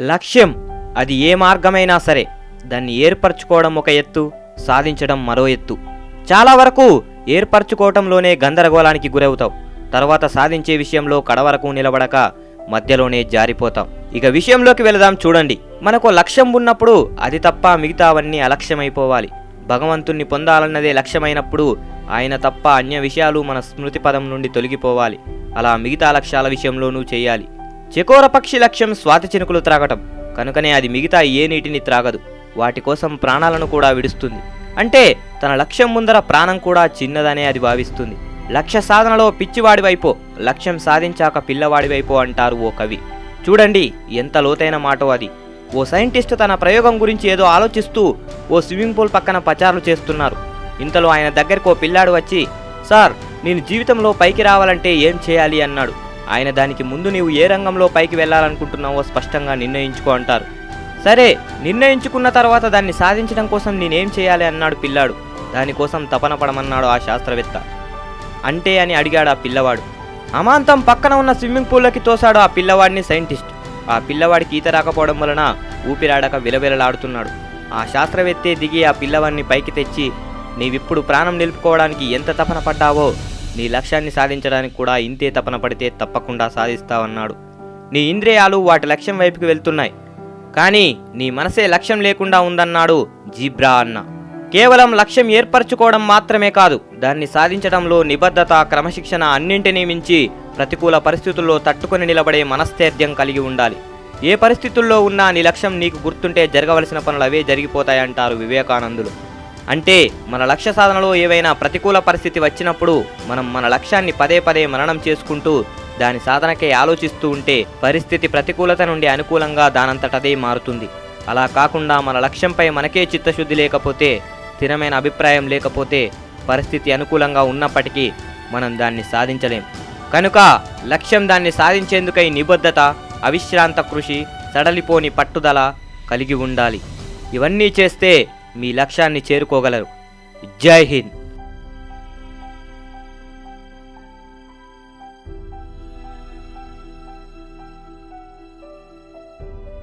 లక్ష్యం అది ఏ మార్గమైనా సరే దాన్ని ఏర్పరచుకోవడం ఒక ఎత్తు సాధించడం మరో ఎత్తు. చాలా వరకు ఏర్పరచుకోవటంలోనే గందరగోళానికి గురవుతావు. తర్వాత సాధించే విషయంలో కడవరకు నిలబడక మధ్యలోనే జారిపోతాం ఇక విషయంలోకి వెళదాం చూడండి. మనకు లక్ష్యం ఉన్నప్పుడు అది తప్ప మిగతావన్నీ అలక్ష్యమైపోవాలి. భగవంతుణ్ణి పొందాలన్నదే లక్ష్యమైనప్పుడు ఆయన తప్ప అన్య విషయాలు మన స్మృతి పదం నుండి తొలగిపోవాలి. అలా మిగతా లక్ష్యాల విషయంలోనూ చేయాలి. చెకోర పక్షి లక్ష్యం స్వాతి చినుకులు త్రాగటం. కనుకనే అది మిగతా ఏ నీటిని త్రాగదు. వాటి కోసం ప్రాణాలను కూడా విడుస్తుంది. అంటే తన లక్ష్యం ముందర ప్రాణం కూడా చిన్నదనే అది భావిస్తుంది. లక్ష్య సాధనలో పిచ్చివాడి వైపో లక్ష్యం సాధించాక పిల్లవాడివైపో అంటారు ఓ కవి. చూడండి ఎంత లోతైన మాటో అది. ఓ సైంటిస్ట్ తన ప్రయోగం గురించి ఏదో ఆలోచిస్తూ ఓ స్విమ్మింగ్ పూల్ పక్కన పచారులు చేస్తున్నారు. ఇంతలో ఆయన దగ్గరకు ఓ పిల్లాడు వచ్చి సార్ నేను జీవితంలో పైకి రావాలంటే ఏం చేయాలి? అన్నాడు. ఆయన దానికి ముందు నీవు ఏ రంగంలో పైకి వెళ్ళాలనుకుంటున్నావో స్పష్టంగా నిర్ణయించుకో అంటారు. సరే నిర్ణయించుకున్న తర్వాత దాన్ని సాధించడం కోసం నేనేం చేయాలి అన్నాడు పిల్లాడు. దానికోసం తపన పడమన్నాడు ఆ శాస్త్రవేత్త. అంటే అని అడిగాడు ఆ పిల్లవాడు. అమాంతం పక్కన ఉన్న స్విమ్మింగ్ పూల్లోకి తోశాడు ఆ పిల్లవాడిని సైంటిస్ట్. ఆ పిల్లవాడికి ఈత రాకపోవడం వలన ఊపిరాడక విలవిలలాడుతున్నాడు. ఆ శాస్త్రవేత్తే దిగి ఆ పిల్లవాడిని పైకి తెచ్చి నీవిప్పుడు ప్రాణం నిలుపుకోవడానికి ఎంత తపన పడ్డావో నీ లక్ష్యాన్ని సాధించడానికి కూడా ఇంతే తపన పడితే తప్పకుండా సాధిస్తావన్నాడు. నీ ఇంద్రియాలు వాటి లక్ష్యం వైపుకి వెళ్తున్నాయి. కానీ నీ మనసే లక్ష్యం లేకుండా ఉందన్నాడు జీబ్రా అన్న. కేవలం లక్ష్యం ఏర్పరచుకోవడం మాత్రమే కాదు దాన్ని సాధించడంలో నిబద్ధత క్రమశిక్షణ అన్నింటినీ మించి ప్రతికూల పరిస్థితుల్లో తట్టుకొని నిలబడే మనస్థైర్యం కలిగి ఉండాలి. ఏ పరిస్థితుల్లో ఉన్నా నీ లక్ష్యం నీకు గుర్తుంటే జరగవలసిన పనులు అవే జరిగిపోతాయంటారు వివేకానందులు. అంటే మన లక్ష్య సాధనలో ఏవైనా ప్రతికూల పరిస్థితి వచ్చినప్పుడు మనం మన లక్ష్యాన్ని పదే పదే మననం చేసుకుంటూ దాని సాధనకే ఆలోచిస్తూ ఉంటే పరిస్థితి ప్రతికూలత నుండి అనుకూలంగా దానంతటదే మారుతుంది. అలా కాకుండా మన లక్ష్యంపై మనకే చిత్తశుద్ధి లేకపోతే స్థిరమైన అభిప్రాయం లేకపోతే పరిస్థితి అనుకూలంగా ఉన్నప్పటికీ మనం దాన్ని సాధించలేం. కనుక లక్ష్యం దాన్ని సాధించేందుకై నిబద్ధత అవిశ్రాంత కృషి సడలిపోని పట్టుదల కలిగి ఉండాలి. ఇవన్నీ చేస్తే మీ లక్ష్యాన్ని చేరుకోగలరు. జై హింద్.